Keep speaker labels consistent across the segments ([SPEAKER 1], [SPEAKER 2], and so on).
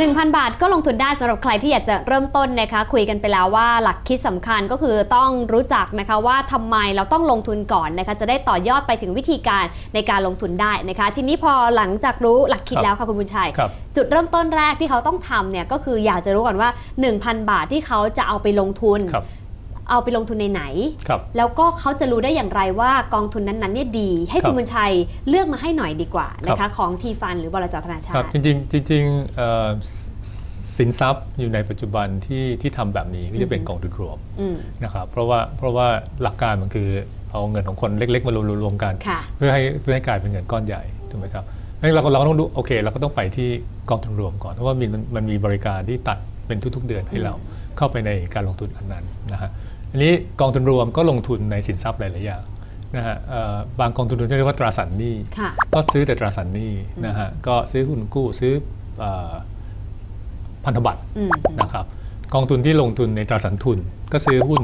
[SPEAKER 1] 1,000 บาทก็ลงทุนได้สำหรับใครที่อยากจะเริ่มต้นนะคะ คุยกันไปแล้วว่าหลักคิดสำคัญก็คือต้องรู้จักนะคะว่าทำไมเราต้องลงทุนก่อนนะคะจะได้ต่อยอดไปถึงวิธีการในการลงทุนได้นะคะ ทีนี้พอหลังจากรู้หลักคิด
[SPEAKER 2] ครับ
[SPEAKER 1] แล้วค่ะคุณบุญชัย
[SPEAKER 2] ครับ
[SPEAKER 1] จุดเริ่มต้นแรกที่เขาต้องทำเนี่ยก็คืออยากจะรู้ก่อนว่า 1,000 บาทที่เขาจะเอาไปลงทุน
[SPEAKER 2] ครับ
[SPEAKER 1] เอาไปลงทุนในไหน
[SPEAKER 2] ครับ
[SPEAKER 1] แล้วก็เขาจะรู้ได้อย่างไรว่ากองทุนนั้นๆเนี่ยดี ให้
[SPEAKER 2] ครับ
[SPEAKER 1] คุณบุญชัยเลือกมาให้หน่อยดีกว่านะ
[SPEAKER 2] ครั
[SPEAKER 1] คะ
[SPEAKER 2] บ
[SPEAKER 1] ของทีฟันหรือบลจธนาชา
[SPEAKER 2] ครับ
[SPEAKER 1] ติ
[SPEAKER 2] จริงๆจริงๆเอ่อสสินทรัพย์อยู่ในปัจจุบันที่ที่ทำแบบนี้ก็จะเป็น
[SPEAKER 1] อืม
[SPEAKER 2] กองทุนรวม
[SPEAKER 1] อืม
[SPEAKER 2] นะครับเพราะว่าเพราะว่าหลักการมันคือเอาเงินของคนเล็กๆมารวมรวมๆกัน
[SPEAKER 1] ค่ะ
[SPEAKER 2] เพื่อให้เพื่อให้กลายเป็นเงินก้อนใหญ่ถูกไหมครับงั้นเราก็เราก็ต้องดูโอเคเราก็ต้องไปที่กองทุนรวมก่อนเพราะว่ามีมันมันมีบริการที่ตัดเป็นทุก ๆ เดือนให้เรา เข้าไปในการลงทุนอันนั้นนะฮะอันนี้กองทุนรวมก็ลงทุนในสินทรัพย์หลายๆอย่างนะฮะเอ่อบางกองทุนรวมที่เรียกว่าตราสารหนี้
[SPEAKER 1] ค่ะ
[SPEAKER 2] ก็ซื้อแต่ตราสารหนี้นะฮะก็ซื้อหุ้นกู้ซื้อเออพันธบัตร
[SPEAKER 1] อืม
[SPEAKER 2] นะครับกองทุนที่ลงทุนในตราสารทุนก็ซื้อหุ้น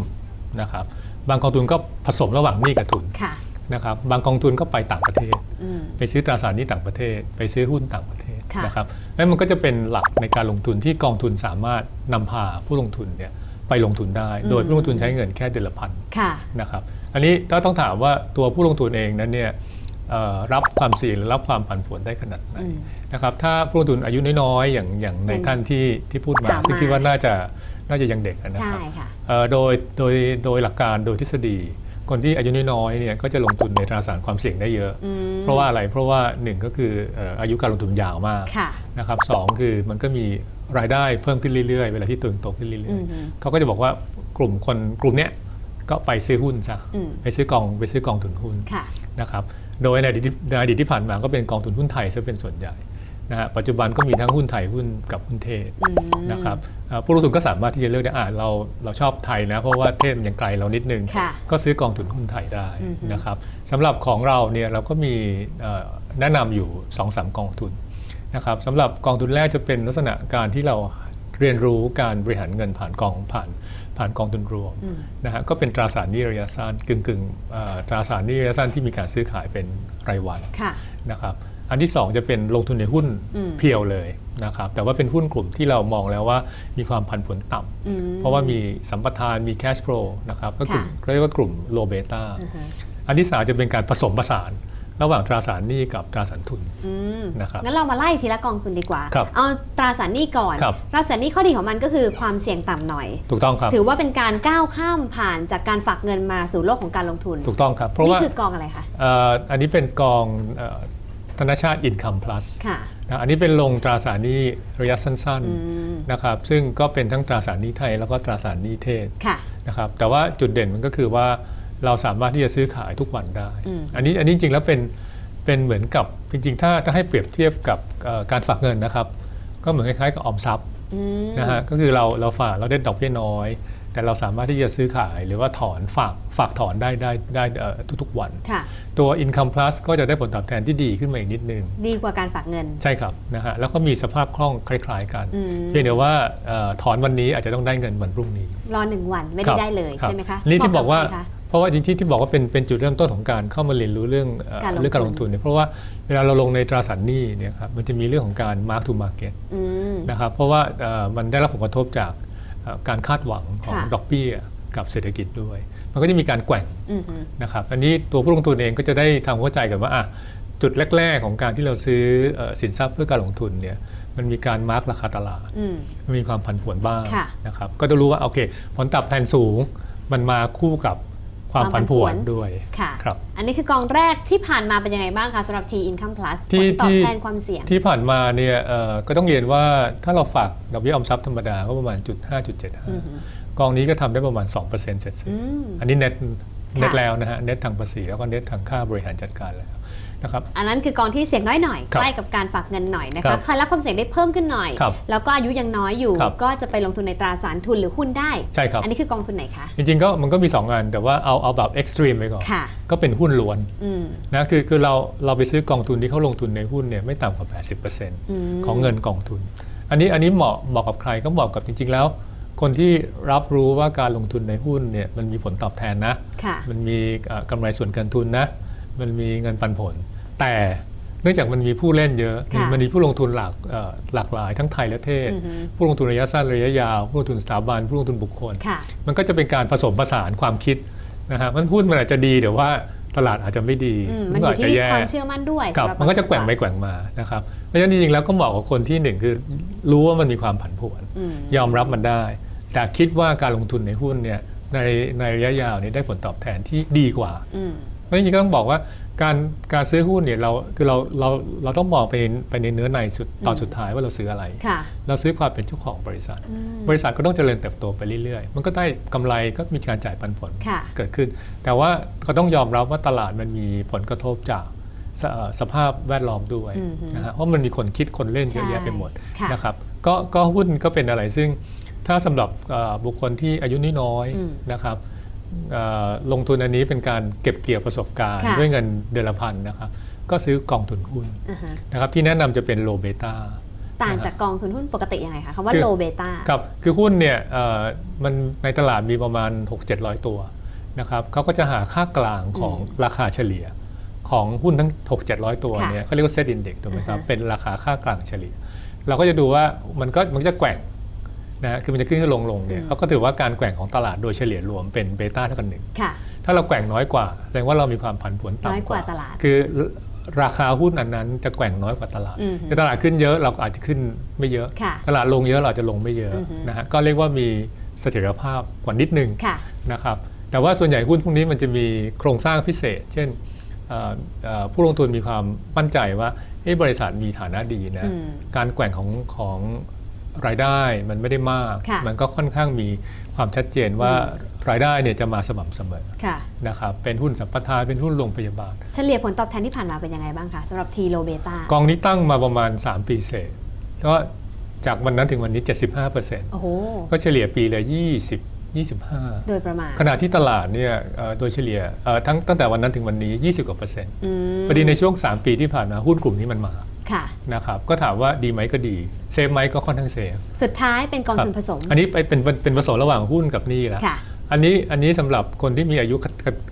[SPEAKER 2] นะครับบางกองทุนก็ผสมระหว่างหนี้กับทุน
[SPEAKER 1] ค่ะ
[SPEAKER 2] นะครับบางกองทุนก็ไปต่างประเทศ
[SPEAKER 1] อืม
[SPEAKER 2] ไปซื้อตราสารหนี้ต่างประเทศ ไปซื้อหุ้นต่างประเทศ
[SPEAKER 1] ค่ะ
[SPEAKER 2] นะครับแล้วมันก็จะเป็นหลักในการลงทุนที่กองทุนสามารถนำพาผู้ลงทุนเนี่ยไปลงทุนได้ โดยผู้ลงทุนใช้เงินแค่เดือนละพัน
[SPEAKER 1] ค่ะ
[SPEAKER 2] นะครับ อันนี้ถ้าต้องถามว่าตัวผู้ลงทุนเองนั้นเนี่ยเอ่อรับความเสี่ยงหรือรับความผันผวนได้ขนาดไหน
[SPEAKER 1] อืม
[SPEAKER 2] นะครับ ถ้าผู้ลงทุนอายุน้อยๆอย่างอย่างใน
[SPEAKER 1] เป็น
[SPEAKER 2] ท่านที่ที่พูดมา
[SPEAKER 1] ถาม
[SPEAKER 2] ซึ่ง
[SPEAKER 1] มา
[SPEAKER 2] คิดว่าน่าจะน่าจะยังเด็กนะค
[SPEAKER 1] ใช่
[SPEAKER 2] รับ
[SPEAKER 1] ค่ะ
[SPEAKER 2] เอ่อโดยโดยโดยหลักการโดยทฤษฎี คนที่อายุน้อยๆเนี่ยก็จะลงทุนในตราสารความเสี่ยงได้เยอะ
[SPEAKER 1] อืม
[SPEAKER 2] เพราะว่าอะไรเพราะว่าหนึ่งก็คือเอ่ออายุการลงทุนยาวมาก
[SPEAKER 1] ค่ะ
[SPEAKER 2] นะครับสองคือมันก็มีรายได้เพิ่มขึ้นเรื่อยๆ เวลาที่ตัวโตขึ้นเรื่
[SPEAKER 1] อื
[SPEAKER 2] อย
[SPEAKER 1] ม
[SPEAKER 2] ๆเขาก็จะบอกว่ากลุ่มคนกลุ่มเนี้ยก็ไปซื้อหุ้นซะ
[SPEAKER 1] อืม
[SPEAKER 2] ไปซื้อกองไปซื้อกองทุนหุ้น
[SPEAKER 1] ค่ะ
[SPEAKER 2] นะครับโดยในอดีตที่ในอดีตที่ผ่านมาก็เป็นกองทุนหุ้นไทยซะเป็นส่วนใหญ่ นะฮะปัจจุบันก็มีทั้งหุ้นไทยหุ้นกับหุ้นเทศ
[SPEAKER 1] อืม
[SPEAKER 2] นะครับเอ่อผู้ลงทุนก็สามารถที่จะเลือกได้อ่าเราเราชอบไทยนะเพราะว่าเทศมันยังไกลเรานิดนึง
[SPEAKER 1] ค่ะ
[SPEAKER 2] ก็ซื้อกองทุนหุ้นไทยได้
[SPEAKER 1] อือฮึ
[SPEAKER 2] นะครับสำหรับของเราเนี่ยเราก็มีเอ่อแนะนำอยู่2อสกองทุนนะครับสำหรับกองทุนแรกจะเป็นลักษณะการที่เราเรียนรู้การบริหารเงินผ่านกองผ่านผ่านกองทุนรวม
[SPEAKER 1] อืม
[SPEAKER 2] นะฮะก็เป็นตราสารหนี้ระยะสั้นกึ่งกึ่งๆเอ่อตราสารหนี้ระยะสั้นที่มีการซื้อขายเป็นรายวัน
[SPEAKER 1] ค่ะ
[SPEAKER 2] นะครับ อันที่ 2 จะเป็นลงทุนในหุ้น
[SPEAKER 1] อืม
[SPEAKER 2] เพียวเลยนะครับแต่ว่าเป็นหุ้นกลุ่มที่เรามองแล้วว่ามีความผันผวนต่ำ
[SPEAKER 1] อืม
[SPEAKER 2] เพราะว่ามีสัมปทานมี cash flow นะครับก็กลุ่ม
[SPEAKER 1] ค่ะ
[SPEAKER 2] เรียกว่ากลุ่ม low beta
[SPEAKER 1] อือฮึ
[SPEAKER 2] อันที่สามจะเป็นการผสมผสานระหว่างตราสารหนี้กับตราสารทุน
[SPEAKER 1] อืม
[SPEAKER 2] นะครับ
[SPEAKER 1] งั้นเรามาไล่ทีละกองทุนดีกว่า
[SPEAKER 2] ครับ
[SPEAKER 1] เอาตราสารหนี้ก่อน
[SPEAKER 2] ครับ
[SPEAKER 1] ตราสารหนี้ข้อดีของมันก็คือความเสี่ยงต่ำหน่อย
[SPEAKER 2] ถูกต้องครับ
[SPEAKER 1] ถือว่าเป็นการก้าวข้ามผ่านจากการฝากเงินมาสู่โลกของการลงทุน
[SPEAKER 2] ถูกต้องครับ เพราะ
[SPEAKER 1] นี่
[SPEAKER 2] ว่า
[SPEAKER 1] คือกองอะไรคะ
[SPEAKER 2] เอ่ออันนี้เป็นกองเอ่อ ธนชาติ Income Plus
[SPEAKER 1] ค่ะ
[SPEAKER 2] นะอันนี้เป็นลงตราสารหนี้ระยะสั้น
[SPEAKER 1] อืม
[SPEAKER 2] ๆนะครับซึ่งก็เป็นทั้งตราสารหนี้ไทยแล้วก็ตราสารหนี้เทศ
[SPEAKER 1] ค่ะ
[SPEAKER 2] นะครับแต่ว่าจุดเด่นมันก็คือว่าเราสามารถที่จะซื้อขายทุกวันได้
[SPEAKER 1] อืม
[SPEAKER 2] อันนี้อันนี้จริงๆแล้วเป็นเป็นเหมือนกับจริงๆ ถ้าถ้าให้เปรียบเทียบกับเอ่อการฝากเงินนะครับ ก็เหมือนคล้ายๆกับออมทรัพย์
[SPEAKER 1] อืม
[SPEAKER 2] นะฮะก็คือเราเราฝากเราได้ดอกเบี้ยน้อย แต่เราสามารถที่จะซื้อขายหรือว่าถอนฝากฝากถอนได้ได้ได้เอ่อทุกๆวัน
[SPEAKER 1] ค่ะ
[SPEAKER 2] ตัว Income Plus ก็จะได้ผลตอบแทนที่ดีขึ้นมาอีกนิดนึง
[SPEAKER 1] ดีกว่าการฝากเงิน
[SPEAKER 2] ใช่ครับนะฮะแล้วก็มีสภาพคล่องคล้าย ๆ กัน
[SPEAKER 1] อืม
[SPEAKER 2] เพียงแต่ว่าเอ่อถอนวันนี้อาจจะต้องได้เงินวันพรุ่งนี้
[SPEAKER 1] รอหนึ่งวันไม่
[SPEAKER 2] ค
[SPEAKER 1] ได้
[SPEAKER 2] รับ
[SPEAKER 1] ได้เลย
[SPEAKER 2] รับ
[SPEAKER 1] ใช่ไหมคะ
[SPEAKER 2] นี่ที่บอกว่า
[SPEAKER 1] เหมะใครคะ
[SPEAKER 2] เพราะว่าจริงๆที่บอกว่าเป็นเป็นจุดเริ่มต้นของการเข้ามาเรียนรู้เรื่องเอ่อ
[SPEAKER 1] การลงทุน
[SPEAKER 2] เรื่องการลงทุนเนี่ยเพราะว่าเวลาเราลงในตราสารหนี้เนี่ยครับมันจะมีเรื่องของการ mark to market
[SPEAKER 1] อืม
[SPEAKER 2] นะครับเพราะว่าเอ่อมันได้รับผลกระทบจากเอ่อ การคาดหวังของ
[SPEAKER 1] ค่ะ
[SPEAKER 2] ดอกเบี้ยกับเศรษฐกิจด้วย มันก็จะมีการแกว่ง
[SPEAKER 1] อืมฮึ
[SPEAKER 2] นะครับอันนี้ตัวผู้ลงทุนเองก็จะได้ทำเข้าใจกันว่าอะจุดแรก ๆ ของการที่เราซื้อเอ่อสินทรัพย์เพื่อการลงทุนเนี่ยมันมีการมาร์กราคาตลาด
[SPEAKER 1] อืม
[SPEAKER 2] มันมีความผันผวนบ้าง
[SPEAKER 1] ค่ะ
[SPEAKER 2] นะครับก็จะรู้ว่าโอเค ผลตอบแทนสูงมันมาคู่กับ ความ
[SPEAKER 1] ความผั
[SPEAKER 2] ผั
[SPEAKER 1] น
[SPEAKER 2] น
[SPEAKER 1] ผ
[SPEAKER 2] ผ
[SPEAKER 1] ว
[SPEAKER 2] วนนด้วย
[SPEAKER 1] ค่ะ
[SPEAKER 2] ครับ
[SPEAKER 1] อันนี้คือกองแรกที่ผ่านมาเป็นยังไงบ้างคะสำหรับ T Income Plus ผ
[SPEAKER 2] ที่
[SPEAKER 1] ลตอบ
[SPEAKER 2] ที่
[SPEAKER 1] แทนความเสี่ยง
[SPEAKER 2] ที่ผ่านมาเนี่ยเอ่อก็ต้องเรียนว่าถ้าเราฝากดอกเบี้ยออมทรัพย์ธรรมดาก็ประมาณจุดห้าจุดเจ็ดห้า
[SPEAKER 1] อือฮึ
[SPEAKER 2] กองนี้ก็ทำได้ประมาณ 2%เสร็จ
[SPEAKER 1] อืม
[SPEAKER 2] อันนี้เน็ตเน็ต
[SPEAKER 1] ค่ะ
[SPEAKER 2] แล้วนะฮะเน็ตทางภาษีแล้วก็เน็ตทางค่าบริหารจัดการแล้ว นะครับ
[SPEAKER 1] อันนั้นคือกองที่เสี่ยงน้อยหน่อย
[SPEAKER 2] ครับ
[SPEAKER 1] ใกล้กับการฝากเงินหน่อยนะ
[SPEAKER 2] ครั
[SPEAKER 1] คะ
[SPEAKER 2] บ
[SPEAKER 1] ใครรับความเสี่ยงได้เพิ่มขึ้นหน่อย
[SPEAKER 2] ครับ
[SPEAKER 1] แล้วก็อายุยังน้อยอยู่
[SPEAKER 2] ครับ
[SPEAKER 1] ก็จะไปลงทุนในตราสารทุนหรือหุ้นได้
[SPEAKER 2] ใช่ครับ
[SPEAKER 1] อันนี้คือกองทุนไหนคะ
[SPEAKER 2] จริงๆก็มันก็มี2อันแต่ว่าเอาเอาแบบเอ็กซ์ตรีมไปก่อน
[SPEAKER 1] ค่ะ
[SPEAKER 2] ก็เป็นหุ้นล้วน
[SPEAKER 1] อืม
[SPEAKER 2] นะคือคือเราเราไปซื้อกองทุนที่เขาลงทุนในหุ้นเนี่ยไม่ต่ำกว่า 80%
[SPEAKER 1] อืม
[SPEAKER 2] ของเงินกองทุน อันนี้อันนี้เหมาะเหมาะกับใครก็เหมาะกับจริง ๆ แล้วคนที่รับรู้ว่าการลงทุนในหุ้นเนี่ยมันมีผลตอบแทนนะ
[SPEAKER 1] ค่ะ
[SPEAKER 2] มันมีเอ่อกำไรส่วนเกินทุนนะ มันมีเงินปันผล แต่เนื่องจากมันมีผู้เล่นเยอะ
[SPEAKER 1] ค่ะ
[SPEAKER 2] มันมีผู้ลงทุนหลากเอ่อหลากหลายทั้งไทยและเทศ
[SPEAKER 1] อือฮึ
[SPEAKER 2] ผู้ลงทุนระยะสั้นระยะยาว ผู้ลงทุนสถาบันผู้ลงทุนบุคคล
[SPEAKER 1] ค่ะ
[SPEAKER 2] มันก็จะเป็นการผสมผสานความคิดนะฮะมันหุ้นมันอาจจะดีเดี๋ยวว่าตลาดอาจจะไม่ดี
[SPEAKER 1] อืมมันอยู่
[SPEAKER 2] อาจจะ
[SPEAKER 1] ที่
[SPEAKER 2] แย่
[SPEAKER 1] ความเชื่อมั่นด้วย
[SPEAKER 2] กับ
[SPEAKER 1] สำหรับ
[SPEAKER 2] มันก็จะแกว่งไป
[SPEAKER 1] บาง
[SPEAKER 2] แกว่งมานะครับเพราะฉะนั้นจริงๆแล้วก็เหมาะกับคนที่หนึ่งคือรู้ว่ามันมีความผันผวน
[SPEAKER 1] อืม
[SPEAKER 2] ยอมรับมันได้ แต่คิดว่าการลงทุนในหุ้นเนี่ยในในระยะยาวเนี่ยได้ผลตอบแทนที่ดีกว่า
[SPEAKER 1] อืม
[SPEAKER 2] เพราะจริงๆก็ต้องบอกว่าการการซื้อหุ้นเนี่ยเราคือเราเราเราต้องมองไปในไปในเนื้อในสุดตอนสุดท้ายว่าเราซื้ออะไร
[SPEAKER 1] ค่ะ
[SPEAKER 2] เราซื้อความเป็นเจ้าของบริษัท
[SPEAKER 1] อืม
[SPEAKER 2] บริษัทก็ต้องเจริญเติบโตไปเรื่อยๆ มันก็ได้กำไรก็มีการจ่ายปันผล
[SPEAKER 1] ค่ะ
[SPEAKER 2] เกิดขึ้น แต่ว่าก็ต้องยอมรับว่าตลาดมันมีผลกระทบจากสเอ่อสภาพแวดล้อมด้วย
[SPEAKER 1] อือฮึ
[SPEAKER 2] นะฮะเพราะมันมีคนคิดคนเล่นเยอะแยะไปหมด
[SPEAKER 1] ค่ะ
[SPEAKER 2] นะครับก็ก็หุ้นก็เป็นอะไรซึ่งถ้าสำหรับเอ่อบุคคลที่อายุน้อย
[SPEAKER 1] อืม
[SPEAKER 2] ๆนะครับเอ่อ ลงทุนอันนี้เป็นการเก็บเกี่ยวประสบการณ์
[SPEAKER 1] ค่ะ
[SPEAKER 2] ด้วยเงินเดือนละพันนะครับก็ซื้อกองทุนหุ้น
[SPEAKER 1] อ่าฮะ
[SPEAKER 2] นะครับที่แนะนำจะเป็นโลเบต้า
[SPEAKER 1] ต่างจากกองทุนหุ้นปกติยังไงคะคำว่า
[SPEAKER 2] คือ
[SPEAKER 1] โลเบต้า
[SPEAKER 2] ครับคือหุ้นเนี่ยเอ่อมันในตลาดมีประมาณ 6-700 ตัวนะครับเขาก็จะหาค่ากลางของราคาเฉลี่ยของหุ้นทั้ง 6-700 ตัว
[SPEAKER 1] ค่ะ
[SPEAKER 2] เนี่ยเขาเรียกว่าเซตอินเด็กถูกไหมครับ
[SPEAKER 1] อ่าฮะ
[SPEAKER 2] เป็นราคาค่ากลางเฉลี่ย เราก็จะดูว่ามันก็มันก็จะแกว่ง นะฮะคือมันจะขึ้นขึ้นลงลงเนี่ยเขาก็ถือว่าการแกว่งของตลาดโดยเฉลี่ยรวมเป็นเบต้าเท่ากันหนึ่ง
[SPEAKER 1] ค่ะ
[SPEAKER 2] ถ้าเราแกว่งน้อยกว่า แสดงว่าเรามีความผันผวน
[SPEAKER 1] น้อย
[SPEAKER 2] ต่ำ
[SPEAKER 1] ก
[SPEAKER 2] ก
[SPEAKER 1] ว่า
[SPEAKER 2] ว่า
[SPEAKER 1] ตลาด
[SPEAKER 2] คือราคาหุ้นอันนั้นจะแกว่งน้อยกว่าตลาด
[SPEAKER 1] อือฮึ
[SPEAKER 2] ถ้าตลาดขึ้นเยอะเราก็อาจจะขึ้นไม่เยอะ
[SPEAKER 1] ค่ะ
[SPEAKER 2] ตลาดลงเยอะเราจะลงไม่เยอะ
[SPEAKER 1] อือฮึ
[SPEAKER 2] นะฮะก็เรียกว่ามีเสถียรภาพกว่านิดนึง
[SPEAKER 1] ค่ะ
[SPEAKER 2] นะครับแต่ว่าส่วนใหญ่หุ้นพวกนี้มันจะมีโครงสร้างพิเศษ เช่นเอ่อเอ่อผู้ลงทุนมีความมั่นใจว่าเอ้บริษัทมีฐานะดีนะ
[SPEAKER 1] อืม
[SPEAKER 2] การแกว่งของของ รายได้มันไม่ได้มาก
[SPEAKER 1] ค่ะ
[SPEAKER 2] มันก็ค่อนข้างมีความชัดเจนว่ารายได้เนี่ยจะมาสม่ำเสมอ
[SPEAKER 1] ค่ะ
[SPEAKER 2] นะครับเป็นหุ้นสัมปทานเป็นหุ้นโรงพยาบาล
[SPEAKER 1] เฉลี่ยผลตอบแทนที่ผ่านมาเป็นยังไงบ้างคะสำหรับทีโลเบต้าก
[SPEAKER 2] องนี้ตั้งมาประมาณ 3 ปีเศษ ก็จากวันนั้นถึงวันนี้ 75%
[SPEAKER 1] โอ้โห
[SPEAKER 2] ก็เฉลี่ยปีละ20 25
[SPEAKER 1] โดยประมาณ
[SPEAKER 2] ขณะที่ตลาดเนี่ยเอ่อโดยเฉลี่ยเอ่อทั้งตั้งแต่วันนั้นถึงวันนี้ 20 กว่าเปอร์เซ็นต์
[SPEAKER 1] อืม
[SPEAKER 2] พอดีในช่วง 3 ปีที่ผ่านมาหุ้นกลุ่มนี้มันมา
[SPEAKER 1] ค่ะ
[SPEAKER 2] นะครับก็ถามว่าดีไหมก็ดีเซฟไหมก็ค่อนข้างเซฟ
[SPEAKER 1] สุดท้ายเป็นกองทุนผสม
[SPEAKER 2] อันนี้เป็นเป็นเป็นผสมระหว่างหุ้นกับหนี้แล้ว
[SPEAKER 1] ค่ะ
[SPEAKER 2] อันนี้อันนี้สำหรับคนที่มีอายุ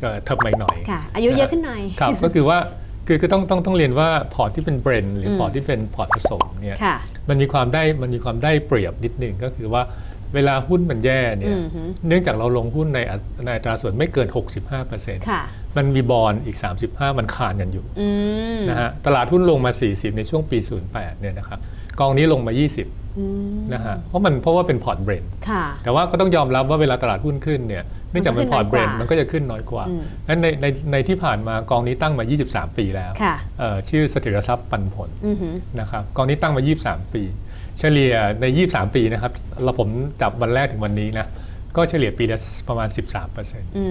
[SPEAKER 2] เอ่อเทิบใหม่หน่อย
[SPEAKER 1] ค่ะอายุเยอะขึ้นหน่อย
[SPEAKER 2] ครับก็คือว่าคือคือต้องต้องต้องเรียนว่าพอร์ตที่เป็นเบรนหรืออ
[SPEAKER 1] ม
[SPEAKER 2] พอร์ตที่เป็นพอร์ตผสมเนี่ย
[SPEAKER 1] ค่ะ
[SPEAKER 2] มันมีความได้มันมีความได้เปรียบนิดหนึ่งก็คือว่า เวลาหุ้นมันแย่เนี่ย
[SPEAKER 1] อือฮึ
[SPEAKER 2] เนื่องจากเราลงหุ้นในอัตในอัตราส่วนไม่เกิน 65%
[SPEAKER 1] ค่ะ
[SPEAKER 2] มันมีบอลอีก 35 มันคานกันอยู่
[SPEAKER 1] อืม
[SPEAKER 2] นะฮะตลาดหุ้นลงมา 40 ในช่วงปี 08 เนี่ยนะครับกองนี้ลงมา 20
[SPEAKER 1] อืม
[SPEAKER 2] นะฮะเพราะมันเพราะว่าเป็นพอร์ตเบรน
[SPEAKER 1] ค่ะ
[SPEAKER 2] แต่ว่าก็ต้องยอมรับว่าเวลาตลาดหุ้นขึ้นเนี่ยเนื่องจากเป็นพอร์ตเบรน
[SPEAKER 1] มันก็ขึ้นน้อยกว่า
[SPEAKER 2] มันก็จะขึ้นน้อยกว่า
[SPEAKER 1] อืม
[SPEAKER 2] และในในในที่ผ่านมากองนี้ตั้งมา 23 ปีแล้ว
[SPEAKER 1] ค่ะ
[SPEAKER 2] เอ่อชื่อเสถียรทรัพย์ปันผล
[SPEAKER 1] อือหือ
[SPEAKER 2] นะครับกองนี้ตั้งมา 23 ปี เฉลี่ยใน 23 ปีนะครับเราผมจับวันแรกถึงวันนี้นะ ก็เฉลี่ยปีละประมาณ 13%
[SPEAKER 1] อื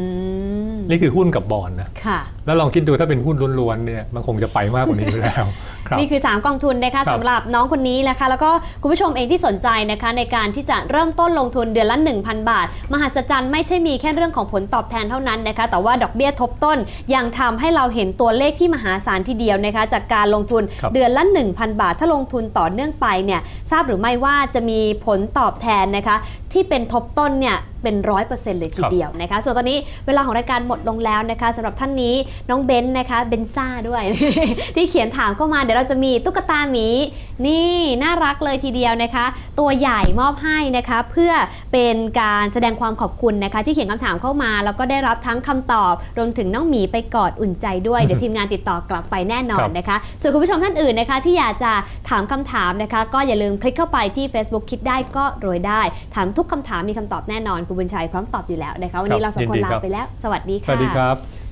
[SPEAKER 1] ม
[SPEAKER 2] นี่คือหุ้นกับบอลนะ
[SPEAKER 1] ค่ะ
[SPEAKER 2] แล้วลองคิดดูถ้าเป็นหุ้นล้วนๆเนี่ยมันคงจะไปมากกว่านี้อยู่แล้วครับ
[SPEAKER 1] นี่คือ 3 กองทุนนะคะ
[SPEAKER 2] ครับ
[SPEAKER 1] สำหรับน้องคนนี้นะคะ แล้วก็คุณผู้ชมเองที่สนใจนะคะในการที่จะเริ่มต้นลงทุนเดือนละ 1,000 บาท มหัศจรรย์ไม่ใช่มีแค่เรื่องของผลตอบแทนเท่านั้นนะคะแต่ว่าดอกเบี้ยทบต้นยังทำให้เราเห็นตัวเลขที่มหาศาลทีเดียวนะคะจากการลงทุน
[SPEAKER 2] ครับ
[SPEAKER 1] เดือนละ 1,000 บาท ถ้าลงทุนต่อเนื่องไปเนี่ยทราบหรือไม่ว่าจะมีผลตอบแทนนะคะที่เป็นทบต้นเนี่ย เป็นร้อยเปอร์เซ็นต์เลยทีเดียวนะคะ ส่วนตอนนี้เวลาของรายการหมดลงแล้วนะคะสำหรับท่านนี้น้องเบนซ์นะคะเบนซ่าด้วย ที่เขียนถามเข้ามาเดี๋ยวเราจะมีตุ๊กตาหมีนี่น่ารักเลยทีเดียวนะคะ ตัวใหญ่มอบให้นะคะเพื่อเป็นการแสดงความขอบคุณนะคะ ที่เขียนคำถามเข้ามา แล้วก็ได้รับทั้งคำตอบรวมถึงน้องหมีไปกอดอุ่นใจด้วยเดี๋ยวทีมงานติดต่อกลับไปแน่นอนนะคะ ส่วนคุณผู้ชมท่านอื่นนะคะ ที่อยากจะถามคำถามนะคะ ก็อย่าลืมคลิกเข้าไปที่ Facebook คิดได้ก็รวยได้ ถามทุกคำถามมีคำตอบแน่นอนคุณบุญชัยพร้อมตอบอยู่แล้วนะคะวันนี้
[SPEAKER 2] ครับ
[SPEAKER 1] เราสองคน
[SPEAKER 2] ยินดี
[SPEAKER 1] ลา
[SPEAKER 2] ครับ
[SPEAKER 1] ไปแล้ว สวัสดี
[SPEAKER 2] ส
[SPEAKER 1] ค่ะ
[SPEAKER 2] วัสดีครับ